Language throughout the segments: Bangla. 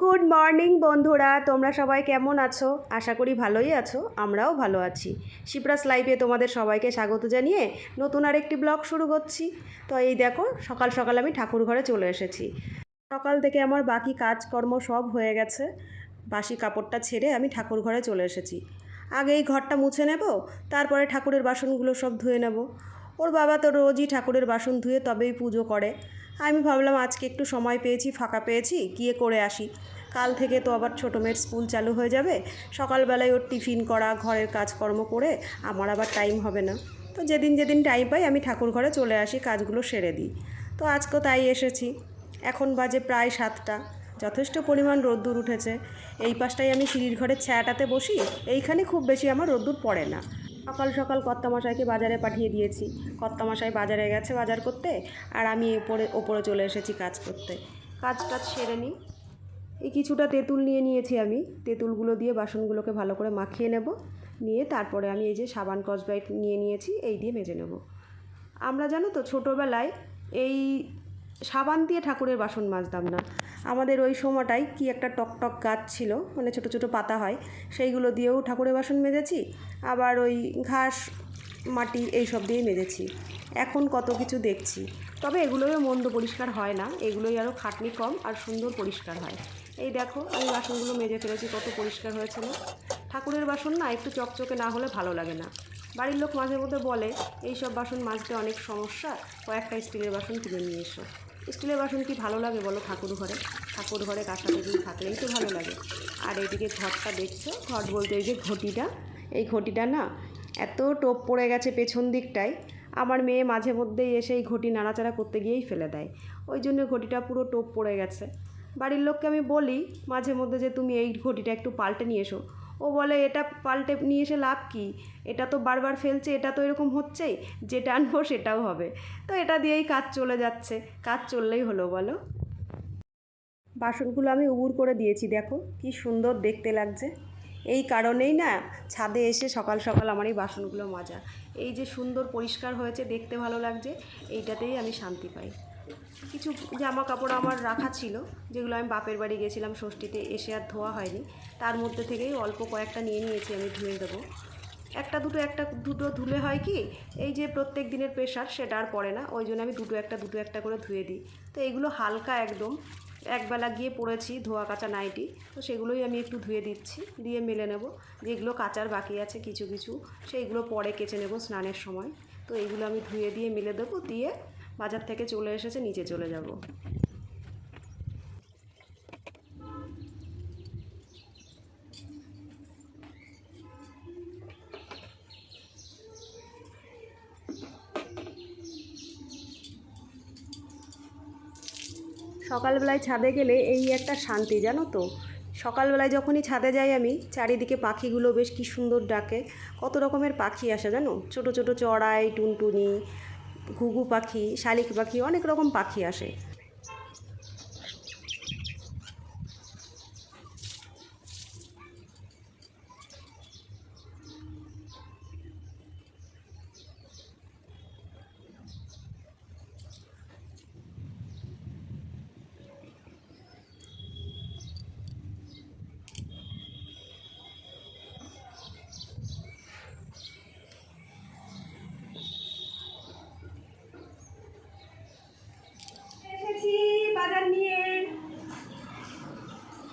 গুড মর্নিং বন্ধুরা। তোমরা সবাই কেমন আছো? আশা করি ভালোই আছো, আমরাও ভালো আছি। শিপ্রাস লাইভে তোমাদের সবাইকে স্বাগত জানিয়ে নতুন আর একটি ব্লগ শুরু করছি। তো এই দেখো, সকাল সকাল আমি ঠাকুর ঘরে চলে এসেছি। সকাল থেকে আমার বাকি কাজকর্ম সব হয়ে গেছে। বাসি কাপড়টা ছেড়ে আমি ঠাকুর ঘরে চলে এসেছি। আগে এই ঘরটা মুছে নেব, তারপরে ঠাকুরের বাসনগুলো সব ধুয়ে নেব। ওর বাবা তো রোজই ঠাকুরের বাসন ধুয়ে তবেই পুজো করে। আমি ভাবলাম আজকে একটু সময় পেয়েছি, ফাঁকা পেয়েছি, গিয়ে করে আসি। কাল থেকে তো আবার ছোটো মেয়ের স্কুল চালু হয়ে যাবে। সকালবেলায় ওর টিফিন করা, ঘরের কাজকর্ম করে আমার আবার টাইম হবে না। তো যেদিন যেদিন টাইম পাই, আমি ঠাকুর ঘরে চলে আসি, কাজগুলো সেরে দিই। তো আজকেও তাই এসেছি। এখন বাজে প্রায় সাতটা। যথেষ্ট পরিমাণ রোদ্দুর উঠেছে। এই পাশটায় আমি সিঁড়ির ঘরের ছায়াটাতে বসি। এইখানে খুব বেশি আমার রোদ্দুর পড়ে না। সকাল সকাল কর্তামশাইকে বাজারে পাঠিয়ে দিয়েছি। কর্তামশাই বাজারে গেছে বাজার করতে আর আমি ওপরে ওপরে চলে এসেছি কাজ করতে। কাজ টাজ সেরে নিই। এই কিছুটা তেঁতুল নিয়ে নিয়েছি আমি। তেঁতুলগুলো দিয়ে বাসনগুলোকে ভালো করে মাখিয়ে নেব। নিয়ে তারপরে আমি এই যে সাবান কসব্রাইট নিয়ে নিয়েছি, এই দিয়ে মেজে নেব। আমরা জানো তো ছোটোবেলায় এই সাবান দিয়ে ঠাকুরের বাসন মাজতাম না। আমাদের ওই সময়টায় কি একটা টকটক গাছ ছিল মানে ছোট ছোট পাতা হয়, সেইগুলো দিয়েও ঠাকুরের বাসন মেজেছি, আবার ওই ঘাস, মাটি এই সব দিয়ে মেজেছি। এখন কত কিছু দেখছি। তবে এগুলোও মন্দ পরিষ্কার হয় না, এগুলোই আরও খাটনি কম আর সুন্দর পরিষ্কার হয়। এই দেখো, আমি বাসনগুলো মেজে ফেলেছি, কত পরিষ্কার হয়েছে না। ঠাকুরের বাসন না একটু চকচকে না হলে ভালো লাগে না। বাড়ির লোক মাঝে মধ্যে বলে এই সব বাসন মাজতে অনেক সমস্যা, কয়েকটা স্টিলের বাসন কিনে নিয়ে এসো। স্টিলের বাসন কি ভালো লাগে বলো ঠাকুর ঘরে? ঠাকুর ঘরে কাঁসাকুটি থাকলেই তো ভালো লাগে। আর এইদিকে ঘরটা দেখছ? ঘট বলতে এই যে ঘটিটা, এই ঘটিটা না এত টোপ পড়ে গেছে পেছন দিকটায়, আমার মেয়ে মাঝে মধ্যেই এসে এই ঘটি নাড়াচাড়া করতে গিয়েই ফেলে দেয়। ওই জন্য ঘটিটা পুরো টোপ পড়ে গেছে। বাড়ির লোককে আমি বলি, মাঝে মধ্যে যে তুমি এই ঘটিটা একটু পাল্টে নিয়ে এসো। ও বলে, এটা পাল্টে নিয়ে এসে লাভ কী? এটা তো বারবার ফেলছে, এটা তো এরকম হচ্ছেই, যেটা আনব সেটাও হবে। তো এটা দিয়েই কাজ চলে যাচ্ছে। কাজ চললেই হলো, বলো। বাসনগুলো আমি উবুর করে দিয়েছি, দেখো, কি সুন্দর দেখতে লাগছে। এই কারণেই না, ছাদে এসে সকাল সকাল আমার এই বাসনগুলো মাজা। এই যে সুন্দর পরিষ্কার হয়েছে, দেখতে ভালো লাগছে, এইটাতেই আমি শান্তি পাই। কিছু জামা কাপড় আমার রাখা ছিল, যেগুলো আমি বাপের বাড়ি গেছিলাম ষষ্ঠীতে, এসে আর ধোয়া হয়নি। তার মধ্যে থেকেই অল্প কয়েকটা নিয়ে নিয়েছি আমি ধুয়ে দেবো। একটা দুটো একটা দুটো ধুলে হয় কি, এই যে প্রত্যেক দিনের প্রেশার সেটা আর পড়ে না, ওই জন্য আমি দুটো একটা দুটো একটা করে ধুয়ে দিই। তো এইগুলো হালকা একদম, একবেলা গিয়ে পড়েছি ধোয়া কাচা নাইটি, তো সেগুলোই আমি একটু ধুয়ে দিচ্ছি, দিয়ে মেলে নেব। যেগুলো কাচার বাকি আছে কিছু কিছু, সেইগুলো পরে কেচে নেব স্নানের সময়। তো এইগুলো আমি ধুয়ে দিয়ে মেলে দেবো, দিয়ে বাজার থেকে চলে এসেছে, নিচে চলে যাব। সকালবেলায় ছাদে গেলে এই একটা শান্তি, জানো তো? সকালবেলায় যখনই ছাদে যাই আমি, চারিদিকে পাখিগুলো বেশ কি সুন্দর ডাকে। কত রকমের পাখি আসে, জানো? ছোট ছোট চড়াই, টুনটুনি ঘুঘু পাখি শালিক পাখি অনেক রকম পাখি আসে এসেছি বাজার নিয়ে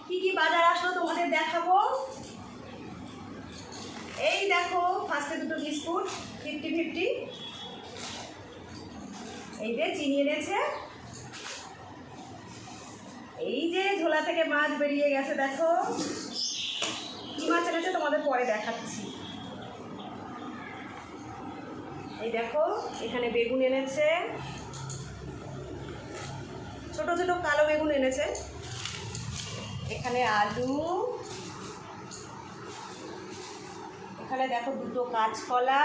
কি কি বাজার আসলো তোমাদের দেখাবো এই দেখো ফার্স্টে দুটো বিস্কুট ফিফটি ফিফটি এই যে চিনি এনেছে। এই যে ঝোলা থেকে মাছ বেরিয়ে গেছে, দেখো। কি মাছ এনেছে তোমাদের পরে দেখাচ্ছি। এই দেখো, এখানে বেগুন এনেছে। ছোট ছোট কালো বেগুন এনেছে। এখানে আলু এখানে দেখো দুটো কাঁচকলা।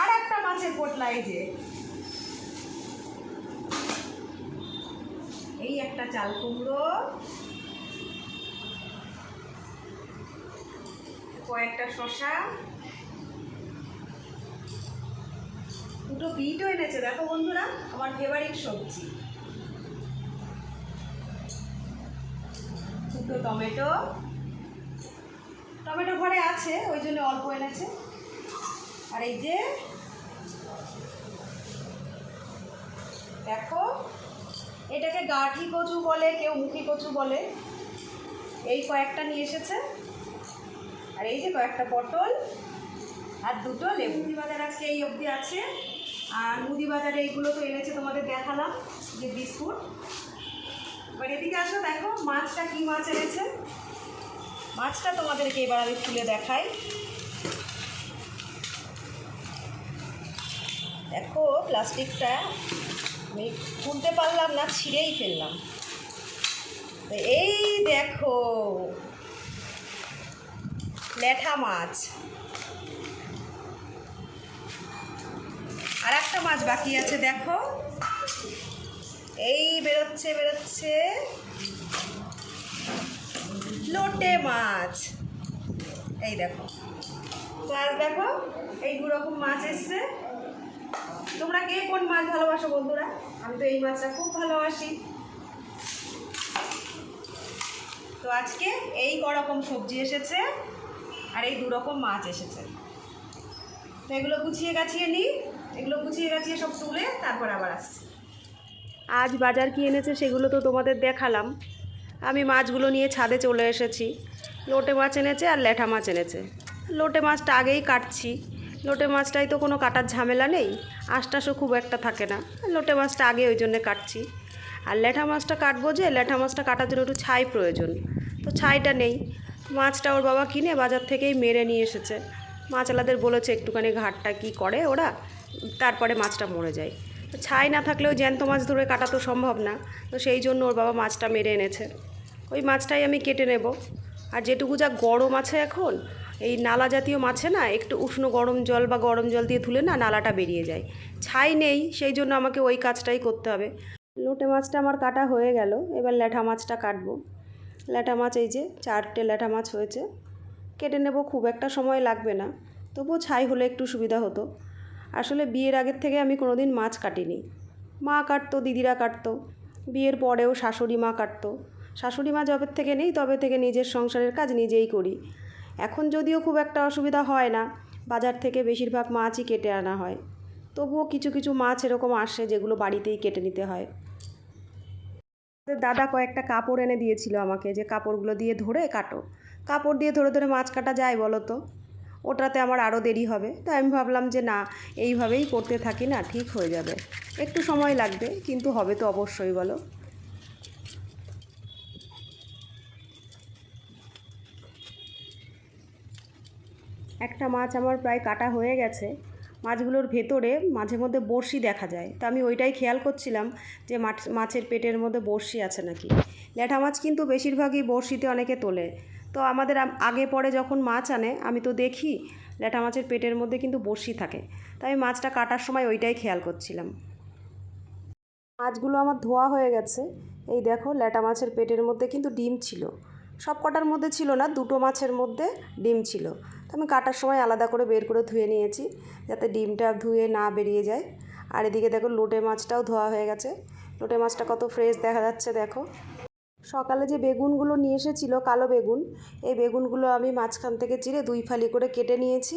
আর একটা মাছের পোটলা এই যে। এই একটা চাল কুমড়ো। কয়েকটা শশা দুটো বিটও এনেছে, দেখো বন্ধুরা, আমার ফেভারিট সবজি। দুটো টমেটো। টমেটো ঘরে আছে, ওই জন্য অল্প এনেছে। আর এই যে, দেখো, এটাকে গাঠি কচু বলে, কেউ মুখি কচু বলে। এই কয়েকটা নিয়ে এসেছে। আর এই যে কয়েকটা পটল আর দুটো লেবু। মুদি বাজার আজকে এই অবধি আছে। আর মুদি বাজারে এইগুলো তো এনেছে, তোমাদের দেখালাম, যে বিস্কুট। এবার এদিকে আসো, দেখো, মাছটা কী মাছ এনেছে? মাছটা তোমাদেরকে এবার আমি খুলে দেখাই। দেখো, প্লাস্টিকটা আমি খুলতে পারলাম না, ছিঁড়েই ফেললাম। এই দেখো ল্যাঠা মাছ। আর একটা মাছ বাকি আছে, দেখো। এই বেরোচ্ছে বেরোচ্ছে। লোটে মাছ। এই দেখো। তো আজ দেখো, এই দু রকম মাছ এসছে। তোমরা কে কোন মাছ ভালোবাসো বন্ধুরা? আমি তো এই মাছটা খুব ভালোবাসি। তো আজকে এই রকম সবজি এসেছে আর এই দু রকম মাছ এসেছে। তো এগুলো গুছিয়ে গাছিয়ে নিই। এগুলো গুছিয়ে গাছিয়ে সব তুলে তারপর আবার আসছি। আজ বাজার কি এনেছে সেগুলো তো তোমাদের দেখালাম। আমি মাছগুলো নিয়ে ছাদে চলে এসেছি। লোটে মাছ এনেছে আর ল্যাঠা মাছ এনেছে। লোটে মাছটা আগেই কাটছি। লোটে মাছটাই তো কোনো কাটার ঝামেলা নেই। আশটাশও খুব একটা থাকে না। লোটে মাছটা আগে ওই জন্যে কাটছি। আর ল্যাঠা মাছটা কাটবো যে ল্যাঠা মাছটা কাটার জন্য একটু ছাই প্রয়োজন। তো ছাইটা নেই। মাছটা ওর বাবা কিনে বাজার থেকেই মেরে নিয়ে এসেছে। মাছওয়ালাদের বলেছে একটুখানি ঘাটটা কি করে ওরা? তারপরে মাছটা মরে যায়। তো ছাই না থাকলেও জ্যান্ত মাছ ধরে কাটা তো সম্ভব না। তো সেই জন্য ওর বাবা মাছটা মেরে এনেছে। ওই মাছটাই আমি কেটে নেব। আর যেটুকু যা গরম আছে এখন, এই নালা জাতীয় মাছে না, একটু উষ্ণ গরম জল বা গরম জল দিয়ে ধুলে না নালাটা বেরিয়ে যায়। ছাই নেই, সেই জন্য আমাকে ওই কাজটাই করতে হবে। লোটে মাছটা আমার কাটা হয়ে গেল, এবার ল্যাঠা মাছটা কাটবো। ল্যাঠা মাছ এই যে, চারটে ল্যাঠা মাছ হয়েছে। কেটে নেব, খুব একটা সময় লাগবে না। তবুও ছাই হলে একটু সুবিধা হতো। আসলে বিয়ের আগের থেকে আমি কোনো দিন মাছ কাটিনি। মা কাটতো, দিদিরা কাটতো। বিয়ের পরেও শাশুড়ি মা কাটতো। শাশুড়ি মা যবে থেকে নেই, তবে থেকে নিজের সংসারের কাজ নিজেই করি। এখন যদিও খুব একটা অসুবিধা হয় না, বাজার থেকে বেশিরভাগ মাছই কেটে আনা হয়। তবুও কিছু কিছু মাছ এরকম আসে যেগুলো বাড়িতেই কেটে নিতে হয়। দাদা কয়েকটা কাপড় এনে দিয়েছিল আমাকে, যে কাপড়গুলো দিয়ে ধরে কাটো। কাপড় দিয়ে ধরে ধরে মাছ কাটা যায় বলো তো? ওটাতে আমার আরও দেরি হবে। তাই আমি ভাবলাম যে না, এইভাবেই করতে থাকি না, ঠিক হয়ে যাবে। একটু সময় লাগবে, কিন্তু হবে তো অবশ্যই, বলো। একটা মাছ আমার প্রায় কাটা হয়ে গেছে। মাছগুলোর ভেতরে মাঝে মধ্যে বড়শি দেখা যায়। তো আমি ওইটাই খেয়াল করছিলাম যে মাছ, মাছের পেটের মধ্যে বড়শি আছে নাকি। ল্যাঠা মাছ কিন্তু বেশিরভাগই বড়শিতে অনেকে তোলে। তো আমাদের আগে পরে যখন মাছ আনে, আমি তো দেখি ল্যাটা মাছের পেটের মধ্যে কিন্তু বড়শি থাকে। তাই মাছটা কাটার সময় ওইটাই খেয়াল করছিলাম। মাছগুলো আমার ধোয়া হয়ে গেছে। এই দেখো, ল্যাটা মাছের পেটের মধ্যে কিন্তু ডিম ছিল। সব কটার মধ্যে ছিল না, দুটো মাছের মধ্যে ডিম ছিল। তো আমি কাটার সময় আলাদা করে বের করে ধুয়ে নিয়েছি, যাতে ডিমটা ধুয়ে না বেরিয়ে যায়। আর এদিকে দেখো, লোটে মাছটাও ধোয়া হয়ে গেছে। লোটে মাছটা কত ফ্রেশ দেখা যাচ্ছে, দেখো। সকালে যে বেগুনগুলো নিয়ে এসেছিল, কালো বেগুন, এই বেগুনগুলো আমি মাঝখান থেকে চিরে দুই ফালি করে কেটে নিয়েছি।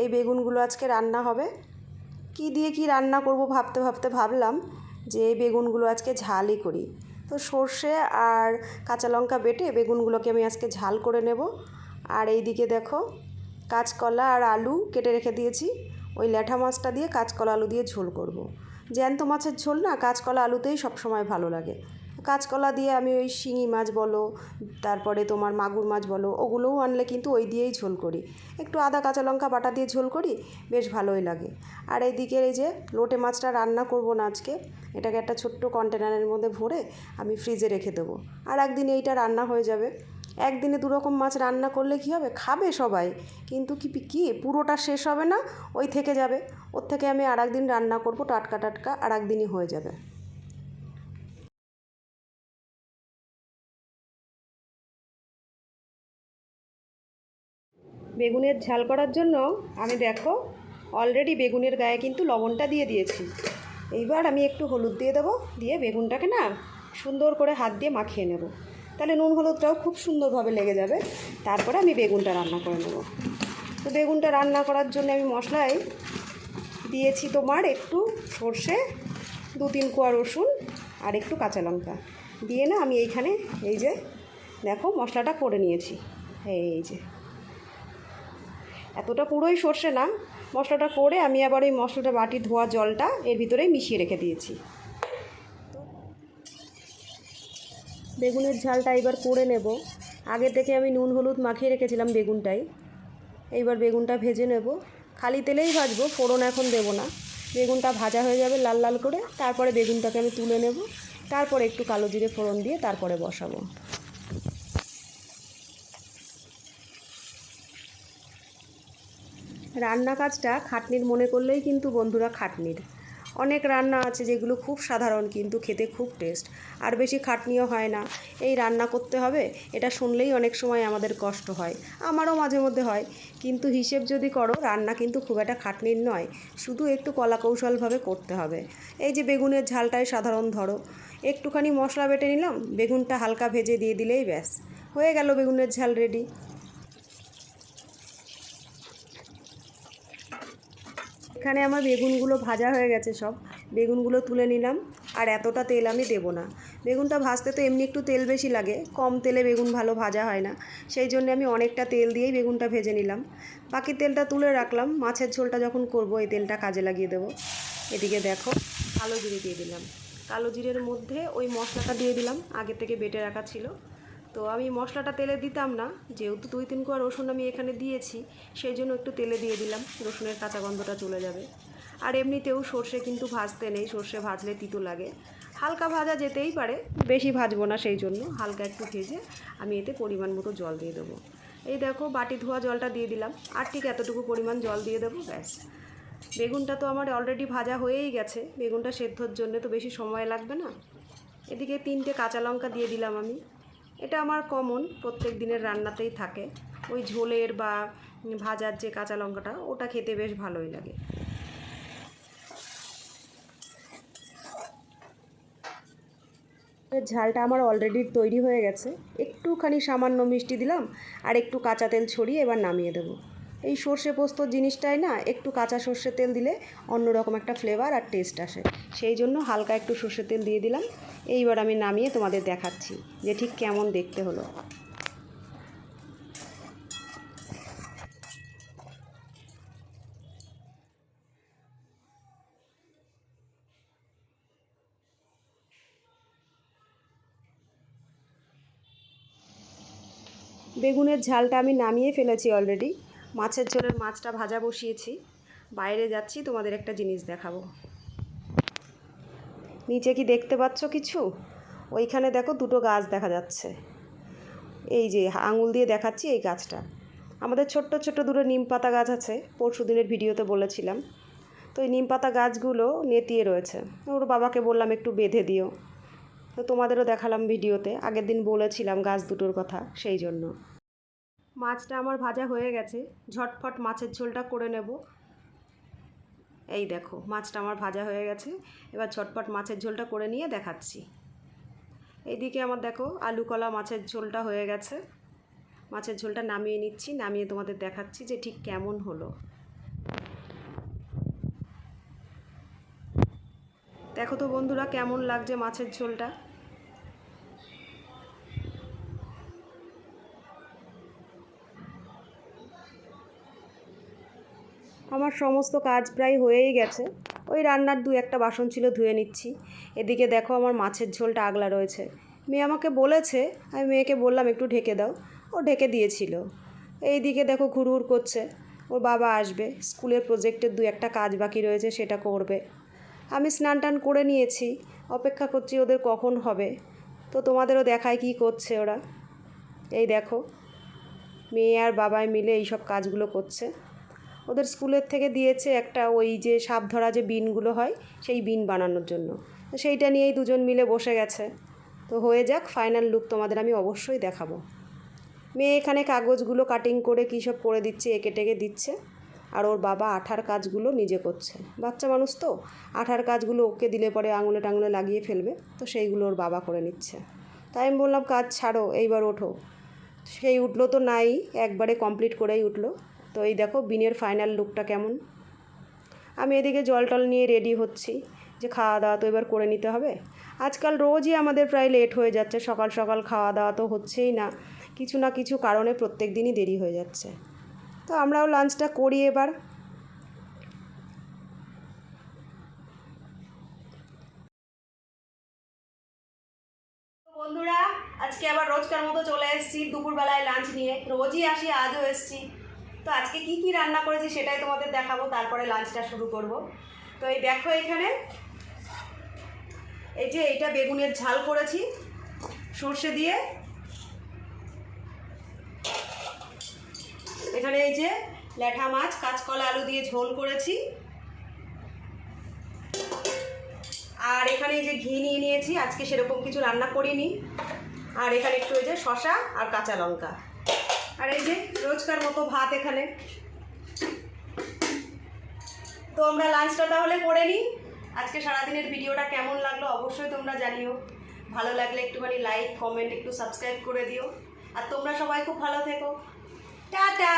এই বেগুনগুলো আজকে রান্না হবে। কি দিয়ে কি রান্না করব ভাবতে ভাবতে ভাবলাম যে এই বেগুনগুলো আজকে ঝালই করি। তো সর্ষে আর কাঁচা লঙ্কা বেটে বেগুনগুলোকে আমি আজকে ঝাল করে নেব। আর এই দিকে দেখো, কাঁচকলা আর আলু কেটে রেখে দিয়েছি। ওই ল্যাঠা মাছটা দিয়ে কাঁচকলা আলু দিয়ে ঝোল করব। জ্যান্ত মাছের ঝোল না, কাঁচকলা আলুতেই সবসময় ভালো লাগে। কাঁচকলা দিয়ে আমি ওই শিঙি মাছ বলো, তারপরে তোমার মাগুর মাছ বলো, ওগুলোও আনলে কিন্তু ওই দিয়েই ঝোল করি। একটু আদা, কাঁচা লঙ্কা বাটা দিয়ে ঝোল করি, বেশ ভালোই লাগে। আর এইদিকে এই যে লোটে মাছটা রান্না করব না আজকে, এটাকে একটা ছোট্ট কন্টেনারের মধ্যে ভরে আমি ফ্রিজে রেখে দেবো। আর একদিন এইটা রান্না হয়ে যাবে। একদিনে দুরকম মাছ রান্না করলে কী হবে? খাবে সবাই, কিন্তু কি কি? পুরোটা শেষ হবে না, ওই থেকে যাবে। ওর থেকে আমি আর একদিন রান্না করব টাটকা টাটকা আর একদিনই হয়ে যাবে। বেগুনের ঝাল করার জন্য আমি দেখো অলরেডি বেগুনের গায়ে কিন্তু লবণটা দিয়ে দিয়েছি। এইবার আমি একটু হলুদ দিয়ে দেবো, দিয়ে বেগুনটাকে না সুন্দর করে হাত দিয়ে মাখিয়ে নেব। তাহলে নুন হলুদটাও খুব সুন্দরভাবে লেগে যাবে। তারপরে আমি বেগুনটা রান্না করে নেব। তো বেগুনটা রান্না করার জন্য আমি মশলায় দিয়েছি তোমার একটু সর্ষে, দু তিন কোয়া রসুন আর একটু কাঁচা লঙ্কা। দিয়ে না আমি এইখানে এই যে দেখো মশলাটা করে নিয়েছি। এই যে। এতটা পুরোই সর্ষে না। মশলাটা করে আমি আবার ওই মশলাটা বাটি ধোয়া জলটা এর ভিতরেই মিশিয়ে রেখে দিয়েছি। বেগুনের ঝালটা এবার করে নেব। আগে থেকে আমি নুন, হলুদ মাখিয়ে রেখেছিলাম বেগুনটাই। এইবার বেগুনটা ভেজে নেব। খালি তেলেই ভাজবো, ফোড়ন এখন দেবো না। বেগুনটা ভাজা হয়ে যাবে লাল লাল করে। তারপরে বেগুনটাকে আমি তুলে নেব। তারপরে একটু কালো জিরে ফোড়ন দিয়ে তারপরে বসাবো। রান্না কাজটা খাটনির মনে করলেই কিন্তু বন্ধুরা খাটনির। অনেক রান্না আছে যেগুলো খুব সাধারণ কিন্তু খেতে খুব টেস্ট আর বেশি খাটনিও হয় না। এই রান্না করতে হবে, এটা শুনলেই অনেক সময় আমাদের কষ্ট হয়, আমারও মাঝে মধ্যে হয়। কিন্তু হিসেব যদি করো, রান্না কিন্তু খুব একটা খাটনির নয়, শুধু একটু কলা কৌশলভাবে করতে হবে। এই যে বেগুনের ঝালটাই সাধারণ ধরো, একটুখানি মশলা বেটে নিলাম, বেগুনটা হালকা ভেজে দিয়ে দিলেই ব্যাস। হয়ে গেল বেগুনের ঝাল রেডি এখানে আমার বেগুনগুলো ভাজা হয়ে গেছে সব। বেগুনগুলো তুলে নিলাম, আর এতটা তেল আমি দেবো না। বেগুনটা ভাজতে তো এমনি একটু তেল বেশি লাগে, কম তেলে বেগুন ভালো ভাজা হয় না। সেই জন্য আমি অনেকটা তেল দিয়েই বেগুনটা ভেজে নিলাম। বাকি তেলটা তুলে রাখলাম, মাছের ঝোলটা যখন করব, এই তেলটা কাজে লাগিয়ে দেবো। এদিকে দেখো, কালো জিরে দিয়ে দিলাম। কালো জিরের মধ্যে ওই মশলাটা দিয়ে দিলাম, আগে থেকে বেটে রাখা ছিল। তো আমি মশলাটা তেলে দিতাম না, যেহেতু দুই তিন কোয়া রসুন আমি এখানে দিয়েছি, সেই জন্য একটু তেলে দিয়ে দিলাম, রসুনের কাঁচা গন্ধটা চলে যাবে। আর এমনিতেও সর্ষে কিন্তু ভাজতে নেই, সর্ষে ভাজলে তিতো লাগে। হালকা ভাজা যেতেই পারে, বেশি ভাজবো না সেই জন্য, হালকা একটু ভেজে আমি এতে পরিমাণ মতো জল দিয়ে দেবো। এই দেখো, বাটি ধোয়া জলটা দিয়ে দিলাম, আর ঠিক এতটুকু পরিমাণ জল দিয়ে দেবো, ব্যাস। বেগুনটা তো আমার অলরেডি ভাজা হয়েই গেছে, বেগুনটা সেদ্ধর জন্য তো বেশি সময় লাগবে না। এদিকে তিনটে কাঁচা লঙ্কা দিয়ে দিলাম আমি। এটা আমার কমন প্রত্যেক দিনের রান্নাতেই থাকে। ওই ঝোলের বা ভাজার যে কাঁচা লঙ্কাটা, ওটা খেতে বেশ ভালোই লাগে। ঝালটা আমার অলরেডি তৈরি হয়ে গেছে। একটুখানি সামান্য মিষ্টি দিলাম, আর একটু কাঁচা তেল ছড়িয়ে এবার নামিয়ে দেবো। এই সর্ষে পোস্ত জিনিসটাই না, একটু কাঁচা সর্ষের তেল দিলে অন্যরকম একটা ফ্লেভার আর টেস্ট আসে। সেই জন্য হালকা একটু সর্ষের তেল দিয়ে দিলাম। এইবার আমি নামিয়ে তোমাদের দেখাচ্ছি যে ঠিক কেমন দেখতে হলো। বেগুনের ঝালটা আমি নামিয়ে ফেলেছি অলরেডি মাছের ঝোলের মাছটা ভাজা বসিয়েছি। বাইরে যাচ্ছি, তোমাদের একটা জিনিস দেখাবো। নিচে কি দেখতে পাচ্ছ কিছু? ওইখানে দেখো দুটো গাছ দেখা যাচ্ছে। এই যে আঙুল দিয়ে দেখাচ্ছি এই গাছটা। আমাদের ছোট্ট ছোট্ট দুটো নিম পাতা গাছ আছে, পরশু দিনের ভিডিওতে বলেছিলাম। তো এই নিম পাতা গাছগুলো নেতিয়ে রয়েছে। ওর বাবাকে বললাম, একটু বেঁধে দিও। তো তোমাদেরও দেখালাম ভিডিওতে। আগের দিন বলেছিলাম গাছ দুটোর কথা, সেই জন্য। মাছটা আমার ভাজা হয়ে গেছে, ঝটফট মাছের ঝোলটা করে নেব। এই দেখো, মাছটা আমার ভাজা হয়ে গেছে, এবার ঝটপট মাছের ঝোলটা করে নিয়ে দেখাচ্ছি। এইদিকে আমার দেখো, আলু কলা মাছের ঝোলটা হয়ে গেছে। মাছের ঝোলটা নামিয়ে নিচ্ছি, নামিয়ে তোমাদের দেখাচ্ছি যে ঠিক কেমন হলো। দেখো তো বন্ধুরা, কেমন লাগছে মাছের ঝোলটা? আমার সমস্ত কাজ প্রায় হয়েই গেছে। ওই রান্নার দু একটা বাসন ছিল, ধুয়ে নিচ্ছি। এদিকে দেখো আমার মাছের ঝোলটা আগলা রয়েছে। মেয়ে আমাকে বলেছে, আমি মেয়েকে বললাম, একটু ঢেকে দাও। ও ঢেকে দিয়েছিল। এই দিকে দেখো ঘুরঘুর করছে। ওর বাবা আসবে। স্কুলের প্রজেক্টের দু একটা কাজ বাকি রয়েছে, সেটা করবে। আমি স্নান টান করে নিয়েছি। অপেক্ষা করছি ওদের কখন হবে। তো তোমাদেরও দেখায় কি করছে ওরা। এই দেখো, মেয়ে আর বাবায় মিলে এই সব কাজগুলো করছে। ওদের স্কুলের থেকে দিয়েছে একটা ওই যে সাপ ধরা যে বিনগুলো হয়, সেই বিন বানানোর জন্য। তো সেইটা নিয়েই দুজন মিলে বসে গেছে। তো হয়ে যাক ফাইনাল লুক তোমাদের আমি অবশ্যই দেখাবো। মেয়ে এখানে কাগজগুলো কাটিং করে কী সব করে দিচ্ছে, এঁকে টেকে দিচ্ছে। আর ওর বাবা আঠার কাজগুলো নিজে করছে। বাচ্চা মানুষ তো, আঠার কাজগুলো ওকে দিলে পরে আঙুলে টাঙুলে লাগিয়ে ফেলবে। তো সেইগুলো ওর বাবা করে নিচ্ছে। তাই আমি বললাম, কাজ ছাড়ো, এইবার ওঠো। সেই উঠল তো নাই, একবারে কমপ্লিট করেই উঠল। তো এই দেখো বিনের ফাইনাল লুকটা কেমন? আমি এদিকে জল টল নিয়ে রেডি হচ্ছি যে খাওয়া দাওয়া তো এবার করে নিতে হবে। আজকাল রোজই আমাদের প্রায় লেট হয়ে যাচ্ছে, সকাল সকাল খাওয়া দাওয়া তো হচ্ছেই না। কিছু না কিছু কারণে প্রত্যেক দিনই দেরি হয়ে যাচ্ছে। তো আমরাও লাঞ্চটা করি এবার। বন্ধুরা, আজকে আবার রোজকার মতো চলে এসেছি, দুপুরবেলায় লাঞ্চ নিয়ে। রোজই আসি, আজও এসেছি। তো আজকে কি কি রান্না করেছি সেটাই তোমাদের দেখাবো, তারপরে লাঞ্চটা শুরু করব। তো এই দেখো এখানে, এই যে এইটা বেগুনের ঝাল করেছি, সর্ষে দিয়ে। এখানে এই যে ল্যাঠা মাছ, কাঁচকলা আলু দিয়ে ঝোল করেছি। আর এখানে এই যে ঘি নিয়ে নিয়েছি, আজকে সেরকম কিছু রান্না করিনি। আর এখানে একটু এই যে শশা আর কাঁচা লঙ্কা। আর এই যে রোজকার মতো ভাত এখানে। তো আমরা লাঞ্চটা তাহলে করে নিই। আজকে সারাদিনের ভিডিওটা কেমন লাগল অবশ্যই তোমরা জানিও। ভালো লাগলে একটুখানি লাইক কমেন্ট একটু সাবস্ক্রাইব করে দিও। আর তোমরা সবাই খুব ভালো থেকো। টাটা!